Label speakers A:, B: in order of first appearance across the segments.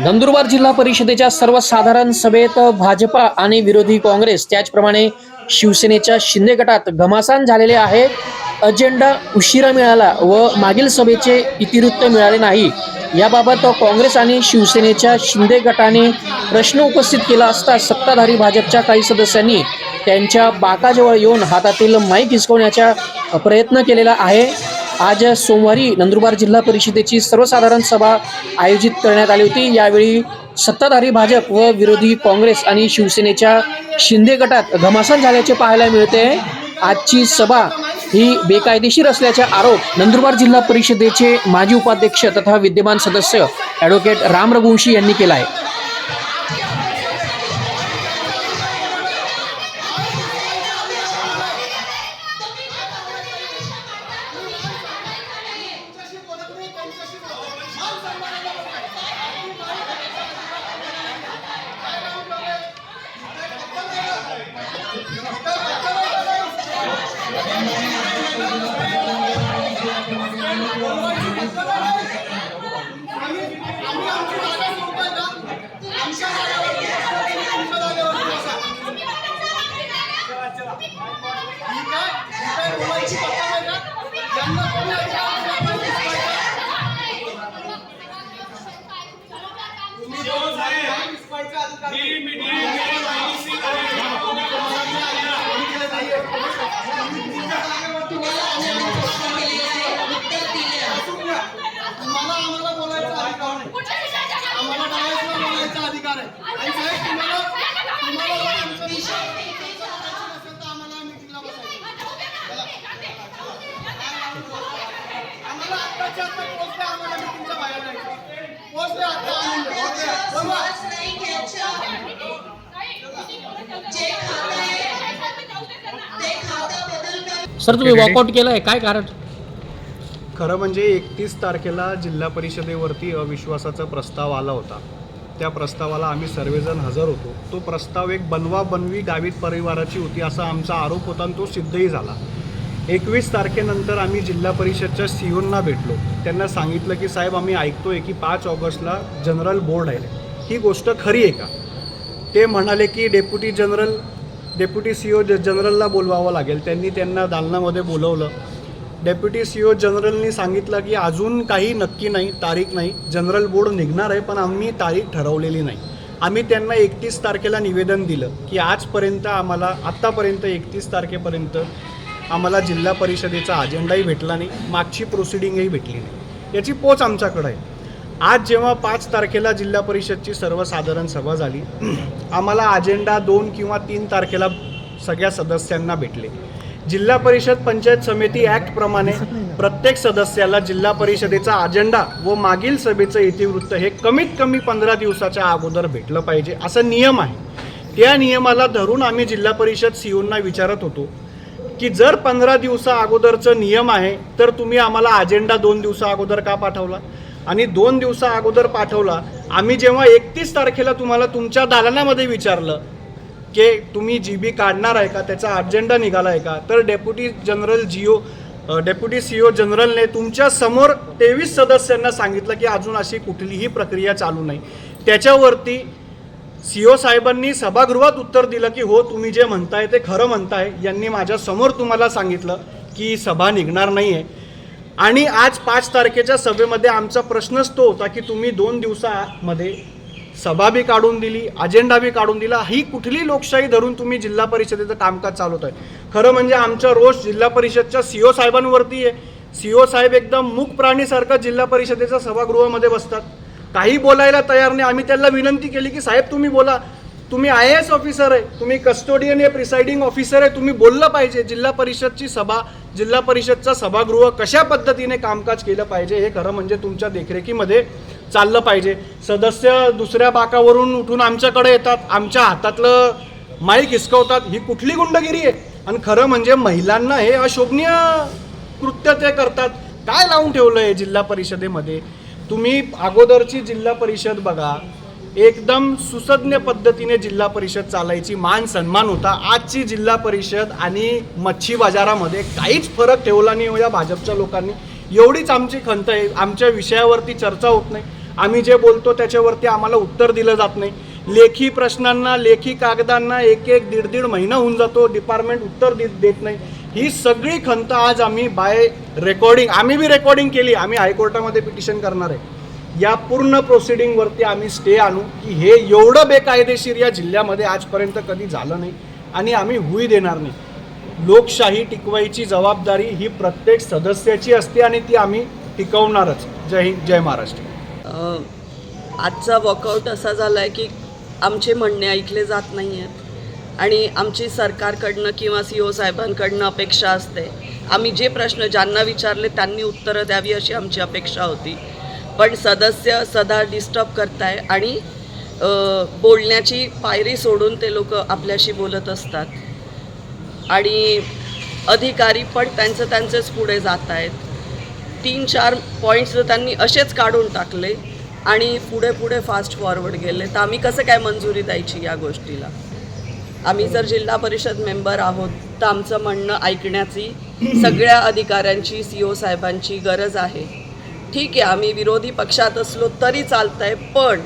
A: नंदुरबार जिल्हा परिषदेच्या सर्वसाधारण सभेत भाजपा आणि विरोधी काँग्रेस त्याचप्रमाणे शिवसेनेच्या शिंदे गटात घमासान झालेले आहे अजेंडा उशिरा मिळाला व मागील सभेचे इतिवृत्त मिळाले नाही. याबाबत काँग्रेस आणि शिवसेनेच्या शिंदे गटाने प्रश्न उपस्थित केला असता सत्ताधारी भाजपच्या काही सदस्यांनी त्यांच्या बाकाजवळ येऊन हातातील माईक हिसकवण्याचा प्रयत्न केलेला आहे. आज सोमवारी नंदुरबार जिल्हा परिषदेची सर्वसाधारण सभा आयोजित करण्यात आली होती. यावेळी सत्ताधारी भाजप व विरोधी काँग्रेस आणि शिवसेनेच्या शिंदे गटात घमासान झाल्याचे पाहायला मिळते. आजची सभा ही बेकायदेशीर असल्याचा आरोप नंदुरबार जिल्हा परिषदेचे माजी उपाध्यक्ष तथा विद्यमान सदस्य ॲडव्होकेट राम रघुवंशी यांनी केला आहे
B: मला आम्हाला बोलायचा अधिकार आहे आम्हाला डायरेक्टला बोलायचा अधिकार आहे आणि साहेब तुम्हाला तुम्हाला जर आमचा विषय असेल तर आम्हाला मीटिंगला बसायचं आम्हाला आत्ताच्या आत्ता पोहोचले आम्हाला मीटिंगच्या बाहेर जायचं पोहोचले आता आणून द्या. बोलवा.
A: सर तुम्ही वॉकआउट केलं आहे काय कारण?
C: खरं म्हणजे एकतीस तारखेला जिल्हा परिषदेवरती अविश्वासाचा प्रस्ताव आला होता. त्या प्रस्तावाला आम्ही सर्वजण हजर होतो. तो प्रस्ताव एक बनवा बनवी गावित परिवाराची होती असा आमचा आरोप होता आणि तो सिद्धही झाला. एकवीस तारखेनंतर आम्ही जिल्हा परिषदच्या सीओंना भेटलो. त्यांना सांगितलं की साहेब आम्ही ऐकतोय की पाच ऑगस्टला जनरल बोर्ड आहे. ही गोष्ट खरी आहे का? ते म्हणाले की deputy general deputy C O जनरलला बोलवावं लागेल. त्यांनी त्यांना दालनामध्ये बोलवलं. डेप्युटी सी ओ जनरलनी सांगितलं की अजून काही नक्की नाही तारीख नाही जनरल बोर्ड निघणार आहे पण आम्ही तारीख ठरवलेली नाही. आम्ही त्यांना एकतीस तारखेला निवेदन दिलं की आजपर्यंत आम्हाला आत्तापर्यंत एकतीस तारखेपर्यंत आम्हाला जिल्हा परिषदेचा अजेंडाही भेटला नाही मागची प्रोसिडिंगही भेटली नाही. याची पोच आमच्याकडं आहे. आज जेव्हा पाच तारखेला जिल्हा परिषदची सर्वसाधारण सभा झाली आम्हाला अजेंडा दोन किंवा तीन तारखेला सगळ्या सदस्यांना भेटले. जिल्हा परिषद पंचायत समिती ॲक्टप्रमाणे प्रत्येक सदस्याला जिल्हा परिषदेचा अजेंडा व मागील सभेचं इतिवृत्त हे कमीत कमी पंधरा दिवसाच्या अगोदर भेटलं पाहिजे असा नियम आहे. त्या नियमाला धरून आम्ही जिल्हा परिषद सीओंना विचारत होतो की जर पंधरा दिवसा अगोदरचं नियम आहे तर तुम्ही आम्हाला अजेंडा दोन दिवसा अगोदर का पाठवला? आणि दोन दिवसा अगोदर पाठवला आम्ही जेव्हा एकतीस तारखेला तुम्हाला तुमच्या दालनामध्ये विचारलं की तुम्ही जी बी काढणार आहे का? त्याचा अजेंडा निघाला आहे का? तर डेप्युटी जनरल जिओ डेप्युटी सी ओ जनरलने तुमच्यासमोर तेवीस सदस्यांना सांगितलं की अजून अशी कुठलीही प्रक्रिया चालू नाही. त्याच्यावरती सी ओ साहेबांनी सभागृहात उत्तर दिलं की हो तुम्ही जे म्हणताय ते खरं म्हणताय. यांनी माझ्यासमोर तुम्हाला सांगितलं की सभा निघणार नाही आहे आणि आज पाच तारखेच्या सभेमध्ये आमचा प्रश्नच तो होता की तुम्ही दोन दिवसामध्ये सभा बी काढून दिली अजेंडा बी काढून दिला ही कुठली लोकशाही धरून तुम्ही जिल्हा परिषदेचं कामकाज चालवत आहे खरं म्हणजे आमचा रोष जिल्हा परिषदच्या सी ओ साहेबांवरती आहे. सी ओ साहेब एकदम मूक प्राणीसारखं जिल्हा परिषदेच्या सभागृहामध्ये बसतात. काही बोलायला तयार नाही. आम्ही त्यांना विनंती केली की साहेब तुम्ही बोला. तुम्ही आय एस ऑफिसर आहे. तुम्ही कस्टोडियन आहे प्रिसाइडिंग ऑफिसर आहे. तुम्ही बोललं पाहिजे. जिल्हा परिषदची सभा जिल्हा परिषदचा सभागृह कशा पद्धतीने कामकाज केलं पाहिजे हे खरं म्हणजे तुमच्या देखरेखीमध्ये चाललं पाहिजे. सदस्य दुसऱ्या बाकावरून उठून आमच्याकडे येतात. आमच्या हातातलं माईक हिसकवतात. ही कुठली गुंडगिरी आहे? आणि खरं म्हणजे महिलांना हे अशोभनीय कृत्य ते करतात. काय लावून ठेवलं आहे जिल्हा परिषदेमध्ये? तुम्ही अगोदरची जिल्हा परिषद बघा. एकदम सुसज्ञ पद्धतीने जिल्हा परिषद चालायची मान सन्मान होता. आजची जिल्हा परिषद आणि मच्छी बाजारामध्ये काहीच फरक ठेवला नाही हो या भाजपच्या लोकांनी. एवढीच आमची खंत आहे. आमच्या विषयावरती चर्चा होत नाही. आम्ही जे बोलतो त्याच्यावरती आम्हाला उत्तर दिलं जात नाही. लेखी प्रश्नांना लेखी कागदांना एक एक दीड दीड महिना होऊन जातो. डिपार्टमेंट उत्तर दे देत नाही. ही सगळी खंत आज आम्ही बाय रेकॉर्डिंग आम्ही बी रेकॉर्डिंग केली आम्ही हायकोर्टामध्ये पिटिशन करणार आहे. या पूर्ण प्रोसिडिंगवरती आम्ही स्टे आणू की हे एवढं बेकायदेशीर या जिल्ह्यामध्ये आजपर्यंत कधी झालं नाही आणि आम्ही हुई देणार नाही. लोकशाही टिकवायची जबाबदारी ही प्रत्येक सदस्याची असते आणि ती आम्ही टिकवणारच. जय हिंद जय महाराष्ट्र.
D: आजचा वॉकआउट असा झाला आहे की आमचे म्हणणे ऐकले जात नाही आहेत आणि आमची सरकारकडनं किंवा सी ओ साहेबांकडनं अपेक्षा असते. आम्ही जे प्रश्न ज्यांना विचारले त्यांनी उत्तरं द्यावी अशी आमची अपेक्षा होती. पण सदस्य सदा डिस्टर्ब करताय आणि बोलण्याची पायरी सोडून ते लोक आपल्याशी बोलत असतात. आणि अधिकारी पण त्यांचं त्यांचेच पुढे जात आहेत. तीन चार पॉईंट्स त्यांनी असेच काढून टाकले आणि पुढे पुढे फास्ट फॉरवर्ड गेले. तर आम्ही कसं काय मंजुरी द्यायची या गोष्टीला? आम्ही जर जिल्हा परिषद मेंबर आहोत तर आमचं म्हणणं ऐकण्याची सगळ्या अधिकाऱ्यांची सी ओ साहेबांची गरज आहे. ठीक आहे आम्ही विरोधी पक्षात असलो तरी चालतंय पण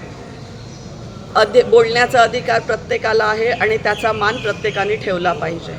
D: अधि बोलण्याचा अधिकार प्रत्येकाला आहे आणि त्याचा मान प्रत्येकाने ठेवला पाहिजे.